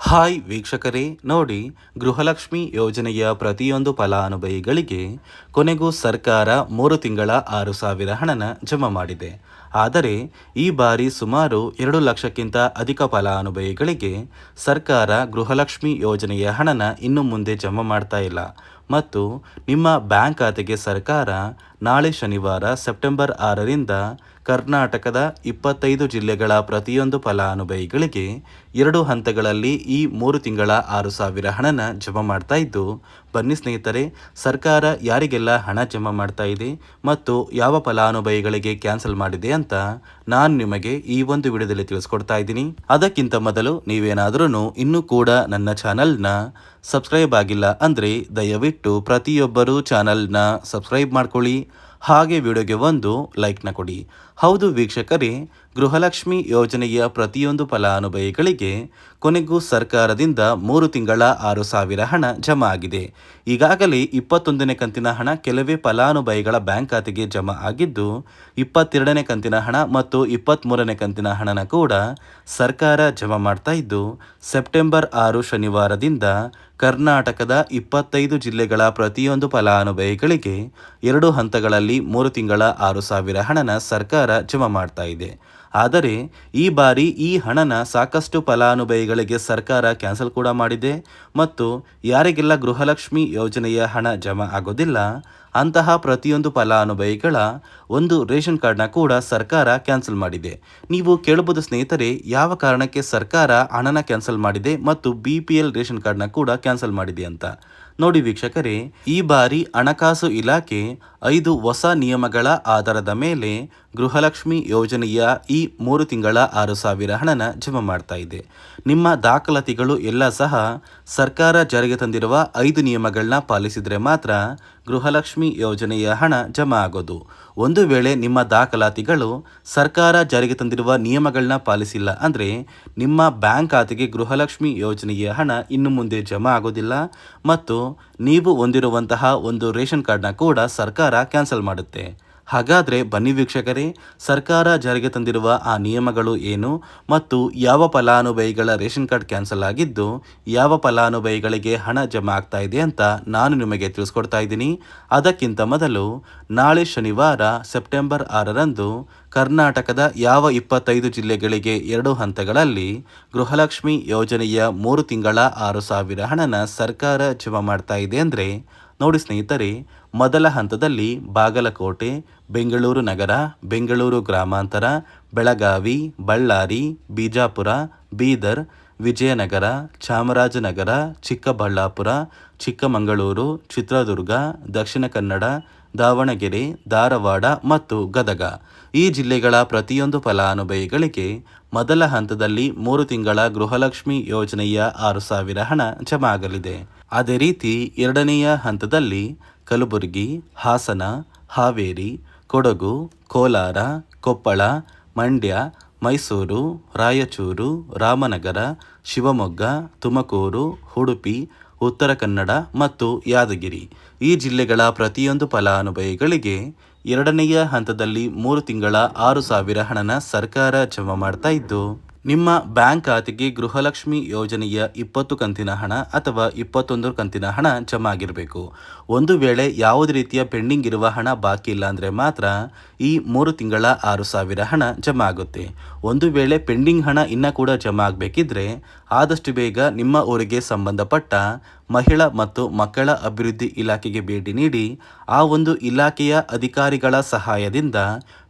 Hi ವೀಕ್ಷಕರೇ, ನೋಡಿ ಗೃಹಲಕ್ಷ್ಮಿ ಯೋಜನೆಯ ಪ್ರತಿಯೊಂದು ಫಲಾನುಭವಿಗಳಿಗೆ ಕೊನೆಗೂ ಸರ್ಕಾರ ಮೂರು ತಿಂಗಳ ಆರು ಸಾವಿರ ಹಣನ ಜಮಾ ಮಾಡಿದೆ. ಆದರೆ ಈ ಬಾರಿ ಸುಮಾರು ಎರಡು ಲಕ್ಷಕ್ಕಿಂತ ಅಧಿಕ ಫಲಾನುಭವಿಗಳಿಗೆ ಸರ್ಕಾರ ಗೃಹಲಕ್ಷ್ಮಿ ಯೋಜನೆಯ ಹಣನ ಇನ್ನು ಮುಂದೆ ಜಮಾ ಮಾಡ್ತಾ ಇಲ್ಲ. ಮತ್ತು ನಿಮ್ಮ ಬ್ಯಾಂಕ್ ಖಾತೆಗೆ ಸರ್ಕಾರ ನಾಳೆ ಶನಿವಾರ ಸೆಪ್ಟೆಂಬರ್ ಆರರಿಂದ ಕರ್ನಾಟಕದ ಇಪ್ಪತ್ತೈದು ಜಿಲ್ಲೆಗಳ ಪ್ರತಿಯೊಂದು ಫಲಾನುಭವಿಗಳಿಗೆ ಎರಡು ಹಂತಗಳಲ್ಲಿ ಈ ಮೂರು ತಿಂಗಳ ಆರು ಸಾವಿರ ಹಣನ ಜಮಾ ಮಾಡ್ತಾ ಇದ್ದು, ಬನ್ನಿ ಸ್ನೇಹಿತರೆ, ಸರ್ಕಾರ ಯಾರಿಗೆಲ್ಲ ಹಣ ಜಮಾ ಮಾಡ್ತಾ ಇದೆ ಮತ್ತು ಯಾವ ಫಲಾನುಭವಿಗಳಿಗೆ ಕ್ಯಾನ್ಸಲ್ ಮಾಡಿದೆ ಅಂತ ನಾನು ನಿಮಗೆ ಈ ಒಂದು ವಿಡಿಯೋದಲ್ಲಿ ತಿಳಿಸ್ಕೊಡ್ತಾ ಇದ್ದೀನಿ. ಅದಕ್ಕಿಂತ ಮೊದಲು ನೀವೇನಾದ್ರೂ ಇನ್ನೂ ಕೂಡ ನನ್ನ ಚಾನಲ್ನ ಸಬ್ಸ್ಕ್ರೈಬ್ ಆಗಿಲ್ಲ ಅಂದರೆ ದಯವಿಟ್ಟು ಪ್ರತಿಯೊಬ್ಬರೂ ಚಾನಲ್ನ ಸಬ್ಸ್ಕ್ರೈಬ್ ಮಾಡ್ಕೊಳ್ಳಿ. ಹಾಗೆ ವಿಡಿಯೋಗೆ ಒಂದು ಲೈಕ್ನ ಕೊಡಿ. ಹೌದು ವೀಕ್ಷಕರೇ, ಗೃಹಲಕ್ಷ್ಮಿ ಯೋಜನೆಯ ಪ್ರತಿಯೊಂದು ಫಲಾನುಭವಿಗಳಿಗೆ ಕೊನೆಗೂ ಸರ್ಕಾರದಿಂದ ಮೂರು ತಿಂಗಳ ಆರು ಸಾವಿರ ಹಣ ಜಮಾ ಆಗಿದೆ. ಈಗಾಗಲೇ ಇಪ್ಪತ್ತೊಂದನೇ ಕಂತಿನ ಹಣ ಕೆಲವೇ ಫಲಾನುಭವಿಗಳ ಬ್ಯಾಂಕ್ ಖಾತೆಗೆ ಜಮಾ ಆಗಿದ್ದು, ಇಪ್ಪತ್ತೆರಡನೇ ಕಂತಿನ ಹಣ ಮತ್ತು ಇಪ್ಪತ್ತ್ಮೂರನೇ ಕಂತಿನ ಹಣನ ಕೂಡ ಸರ್ಕಾರ ಜಮಾ ಮಾಡ್ತಾ ಇದ್ದು, ಸೆಪ್ಟೆಂಬರ್ ಆರು ಶನಿವಾರದಿಂದ ಕರ್ನಾಟಕದ ಇಪ್ಪತ್ತೈದು ಜಿಲ್ಲೆಗಳ ಪ್ರತಿಯೊಂದು ಫಲಾನುಭವಿಗಳಿಗೆ ಎರಡು ಹಂತಗಳಲ್ಲಿ ಮೂರು ತಿಂಗಳ ಆರು ಸಾವಿರ ಹಣನ ಸರ್ಕಾರ ಜಮಾ ಮಾಡ್ತಾ ಇದೆ. ಆದರೆ ಈ ಬಾರಿ ಈ ಹಣನ ಸಾಕಷ್ಟು ಫಲಾನುಭವಿಗಳಿಗೆ ಸರ್ಕಾರ ಕ್ಯಾನ್ಸಲ್ ಕೂಡ ಮಾಡಿದೆ ಮತ್ತು ಯಾರಿಗೆಲ್ಲ ಗೃಹಲಕ್ಷ್ಮಿ ಯೋಜನೆಯ ಹಣ ಜಮಾ ಆಗೋದಿಲ್ಲ, ಅಂತಹ ಪ್ರತಿಯೊಂದು ಫಲಾನುಭವಿಗಳ ಒಂದು ರೇಷನ್ ಕಾರ್ಡ್ನ ಕೂಡ ಸರ್ಕಾರ ಕ್ಯಾನ್ಸಲ್ ಮಾಡಿದೆ. ನೀವು ಕೇಳಬಹುದು ಸ್ನೇಹಿತರೆ, ಯಾವ ಕಾರಣಕ್ಕೆ ಸರ್ಕಾರ ಹಣನ ಕ್ಯಾನ್ಸಲ್ ಮಾಡಿದೆ ಮತ್ತು ಬಿ ಪಿ ಎಲ್ ರೇಷನ್ ಕಾರ್ಡ್ನ ಕೂಡ ಕ್ಯಾನ್ಸಲ್ ಮಾಡಿದೆ ಅಂತ. ನೋಡಿ ವೀಕ್ಷಕರೇ, ಈ ಬಾರಿ ಹಣಕಾಸು ಇಲಾಖೆ ಐದು ಹೊಸ ನಿಯಮಗಳ ಆಧಾರದ ಮೇಲೆ ಗೃಹಲಕ್ಷ್ಮಿ ಯೋಜನೆಯ ಈ ಮೂರು ತಿಂಗಳ ಆರು ಸಾವಿರ ಹಣನ ಜಮಾ ಮಾಡ್ತಾ ಇದೆ. ನಿಮ್ಮ ದಾಖಲಾತಿಗಳು ಎಲ್ಲ ಸಹ ಸರ್ಕಾರ ಜಾರಿಗೆ ತಂದಿರುವ ಐದು ನಿಯಮಗಳನ್ನ ಪಾಲಿಸಿದರೆ ಮಾತ್ರ ಗೃಹಲಕ್ಷ್ಮಿ ಯೋಜನೆಯ ಹಣ ಜಮಾ ಆಗೋದು. ಒಂದು ವೇಳೆ ನಿಮ್ಮ ದಾಖಲಾತಿಗಳು ಸರ್ಕಾರ ಜಾರಿಗೆ ತಂದಿರುವ ನಿಯಮಗಳನ್ನ ಪಾಲಿಸಿಲ್ಲ ಅಂದರೆ ನಿಮ್ಮ ಬ್ಯಾಂಕ್ ಖಾತೆಗೆ ಗೃಹಲಕ್ಷ್ಮಿ ಯೋಜನೆಯ ಹಣ ಇನ್ನು ಮುಂದೆ ಜಮಾ ಆಗೋದಿಲ್ಲ ಮತ್ತು ನೀವು ಹೊಂದಿರುವಂತಹ ಒಂದು ರೇಷನ್ ಕಾರ್ಡ್ನ ಕೂಡ ಸರ್ಕಾರ ಕ್ಯಾನ್ಸಲ್ ಮಾಡುತ್ತೆ. ಹಾಗಾದರೆ ಬನ್ನಿ ವೀಕ್ಷಕರೇ, ಸರ್ಕಾರ ಜಾರಿಗೆ ತಂದಿರುವ ಆ ನಿಯಮಗಳು ಏನು ಮತ್ತು ಯಾವ ಫಲಾನುಭವಿಗಳ ರೇಷನ್ ಕಾರ್ಡ್ ಕ್ಯಾನ್ಸಲ್ ಆಗಿದ್ದು, ಯಾವ ಫಲಾನುಭವಿಗಳಿಗೆ ಹಣ ಜಮಾ ಆಗ್ತಾ ಇದೆ ಅಂತ ನಾನು ನಿಮಗೆ ತಿಳಿಸ್ಕೊಡ್ತಾ ಇದ್ದೀನಿ. ಅದಕ್ಕಿಂತ ಮೊದಲು, ನಾಳೆ ಶನಿವಾರ ಸೆಪ್ಟೆಂಬರ್ ಆರರಂದು ಕರ್ನಾಟಕದ ಯಾವ ಇಪ್ಪತ್ತೈದು ಜಿಲ್ಲೆಗಳಿಗೆ ಎರಡು ಹಂತಗಳಲ್ಲಿ ಗೃಹಲಕ್ಷ್ಮಿ ಯೋಜನೆಯ ಮೂರು ತಿಂಗಳ ಆರು ಸಾವಿರ ಹಣನ ಸರ್ಕಾರ ಜಮಾ ಮಾಡ್ತಾ ಇದೆ ಅಂದರೆ ನೋಡಿ ಸ್ನೇಹಿತರೆ, ಮೊದಲ ಹಂತದಲ್ಲಿ ಬಾಗಲಕೋಟೆ, ಬೆಂಗಳೂರು ನಗರ, ಬೆಂಗಳೂರು ಗ್ರಾಮಾಂತರ, ಬೆಳಗಾವಿ, ಬಳ್ಳಾರಿ, ಬಿಜಾಪುರ, ಬೀದರ್, ವಿಜಯನಗರ, ಚಾಮರಾಜನಗರ, ಚಿಕ್ಕಬಳ್ಳಾಪುರ, ಚಿಕ್ಕಮಗಳೂರು, ಚಿತ್ರದುರ್ಗ, ದಕ್ಷಿಣ ಕನ್ನಡ ದಾವಣಗೆರೆ, ಧಾರವಾಡ ಮತ್ತು ಗದಗ. ಈ ಜಿಲ್ಲೆಗಳ ಪ್ರತಿಯೊಂದು ಫಲಾನುಭವಿಗಳಿಗೆ ಮೊದಲ ಹಂತದಲ್ಲಿ ಮೂರು ತಿಂಗಳ ಗೃಹಲಕ್ಷ್ಮಿ ಯೋಜನೆಯ ಆರು ಸಾವಿರ ಹಣ ಜಮಾ ಆಗಲಿದೆ ಅದೇ ರೀತಿ ಎರಡನೆಯ ಹಂತದಲ್ಲಿ ಕಲಬುರಗಿ, ಹಾಸನ, ಹಾವೇರಿ, ಕೊಡಗು, ಕೋಲಾರ, ಕೊಪ್ಪಳ, ಮಂಡ್ಯ, ಮೈಸೂರು, ರಾಯಚೂರು, ರಾಮನಗರ, ಶಿವಮೊಗ್ಗ, ತುಮಕೂರು, ಉಡುಪಿ ಉತ್ತರ ಕನ್ನಡ ಮತ್ತು ಯಾದಗಿರಿ. ಈ ಜಿಲ್ಲೆಗಳ ಪ್ರತಿಯೊಂದು ಫಲಾನುಭವಿಗಳಿಗೆ ಎರಡನೆಯ ಹಂತದಲ್ಲಿ ಮೂರು ತಿಂಗಳ ಆರು ಸಾವಿರ ಹಣನ ಸರ್ಕಾರ ಜಮಾ ಮಾಡ್ತಾ ಇದ್ದು ನಿಮ್ಮ ಬ್ಯಾಂಕ್ ಖಾತೆಗೆ ಗೃಹಲಕ್ಷ್ಮಿ ಯೋಜನೆಯ ಇಪ್ಪತ್ತು ಕಂತಿನ ಹಣ ಅಥವಾ ಇಪ್ಪತ್ತೊಂದು ಕಂತಿನ ಹಣ ಜಮಾ ಆಗಿರಬೇಕು ಒಂದು ವೇಳೆ ಯಾವುದೇ ರೀತಿಯ ಪೆಂಡಿಂಗ್ ಇರುವ ಹಣ ಬಾಕಿ ಇಲ್ಲ ಅಂದರೆ ಮಾತ್ರ ಈ ಮೂರು ತಿಂಗಳ ಆರು ಸಾವಿರ ಹಣ ಜಮಾ ಆಗುತ್ತೆ ಒಂದು ವೇಳೆ ಪೆಂಡಿಂಗ್ ಹಣ ಇನ್ನೂ ಕೂಡ ಜಮಾ ಆಗಬೇಕಿದ್ರೆ ಆದಷ್ಟು ಬೇಗ ನಿಮ್ಮ ಊರಿಗೆ ಸಂಬಂಧಪಟ್ಟ ಮಹಿಳಾ ಮತ್ತು ಮಕ್ಕಳ ಅಭಿವೃದ್ಧಿ ಇಲಾಖೆಗೆ ಭೇಟಿ ನೀಡಿ ಆ ಒಂದು ಇಲಾಖೆಯ ಅಧಿಕಾರಿಗಳ ಸಹಾಯದಿಂದ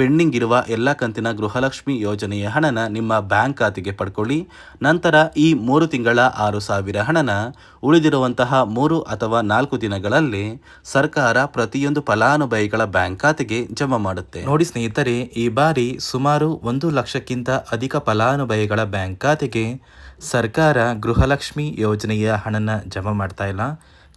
ಪೆಂಡಿಂಗ್ ಇರುವ ಎಲ್ಲ ಕಂತಿನ ಗೃಹಲಕ್ಷ್ಮಿ ಯೋಜನೆಯ ಹಣನ ನಿಮ್ಮ ಬ್ಯಾಂಕ್ ಖಾತೆಗೆ ಪಡ್ಕೊಳ್ಳಿ. ನಂತರ ಈ ಮೂರು ತಿಂಗಳ ಆರು ಸಾವಿರ ಹಣನ ಉಳಿದಿರುವಂತಹ ಮೂರು ಅಥವಾ ನಾಲ್ಕು ದಿನಗಳಲ್ಲಿ ಸರ್ಕಾರ ಪ್ರತಿಯೊಂದು ಫಲಾನುಭವಿಗಳ ಬ್ಯಾಂಕ್ ಖಾತೆಗೆ ಜಮಾ ಮಾಡುತ್ತೆ. ನೋಡಿ ಸ್ನೇಹಿತರೆ, ಈ ಬಾರಿ ಸುಮಾರು ಒಂದು ಲಕ್ಷಕ್ಕಿಂತ ಅಧಿಕ ಫಲಾನುಭವಿಗಳ ಬ್ಯಾಂಕ್ ಖಾತೆಗೆ ಸರ್ಕಾರ ಗೃಹಲಕ್ಷ್ಮಿ ಯೋಜನೆಯ ಹಣನ ಜಮಾ ಮಾಡ್ತಾ ಇಲ್ಲ.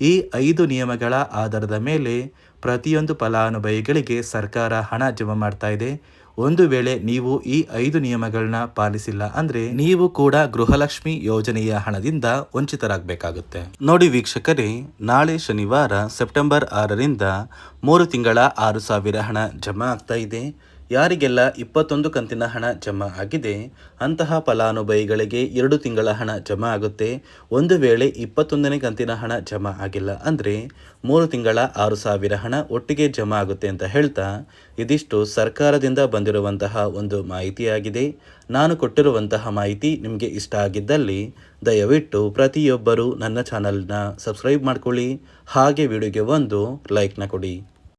ಈ ಐದು ನಿಯಮಗಳ ಆಧಾರದ ಮೇಲೆ ಪ್ರತಿಯೊಂದು ಫಲಾನುಭವಿಗಳಿಗೆ ಸರ್ಕಾರ ಹಣ ಜಮಾ ಮಾಡ್ತಾ ಇದೆ. ಒಂದು ವೇಳೆ ನೀವು ಈ ಐದು ನಿಯಮಗಳನ್ನ ಪಾಲಿಸಿಲ್ಲ ಅಂದ್ರೆ ನೀವು ಕೂಡ ಗೃಹಲಕ್ಷ್ಮಿ ಯೋಜನೆಯ ಹಣದಿಂದ ವಂಚಿತರಾಗಬೇಕಾಗುತ್ತೆ. ನೋಡಿ ವೀಕ್ಷಕರೇ, ನಾಳೆ ಶನಿವಾರ ಸೆಪ್ಟೆಂಬರ್ ಆರರಿಂದ ಮೂರು ತಿಂಗಳ ಆರು ಸಾವಿರ ಹಣ ಜಮಾ ಆಗ್ತಾ ಇದೆ. ಯಾರಿಗೆಲ್ಲ ಇಪ್ಪತ್ತೊಂದು ಕಂತಿನ ಹಣ ಜಮಾ ಆಗಿದೆ, ಅಂತಹ ಫಲಾನುಭವಿಗಳಿಗೆ ಎರಡು ತಿಂಗಳ ಹಣ ಜಮಾ ಆಗುತ್ತೆ. ಒಂದು ವೇಳೆ ಇಪ್ಪತ್ತೊಂದನೇ ಕಂತಿನ ಹಣ ಜಮಾ ಆಗಿಲ್ಲ ಅಂದರೆ ಮೂರು ತಿಂಗಳ ಆರು ಸಾವಿರ ಹಣ ಒಟ್ಟಿಗೆ ಜಮಾ ಆಗುತ್ತೆ ಅಂತ ಹೇಳ್ತಾ ಇದಿಷ್ಟು ಸರ್ಕಾರದಿಂದ ಬಂದಿರುವಂತಹ ಒಂದು ಮಾಹಿತಿಯಾಗಿದೆ. ನಾನು ಕೊಟ್ಟಿರುವಂತಹ ಮಾಹಿತಿ ನಿಮಗೆ ಇಷ್ಟ ಆಗಿದ್ದಲ್ಲಿ ದಯವಿಟ್ಟು ಪ್ರತಿಯೊಬ್ಬರು ನನ್ನ ಚಾನಲ್ನ ಸಬ್ಸ್ಕ್ರೈಬ್ ಮಾಡ್ಕೊಳ್ಳಿ. ಹಾಗೆ ವಿಡಿಯೋಗೆ ಒಂದು ಲೈಕ್ನ ಕೊಡಿ.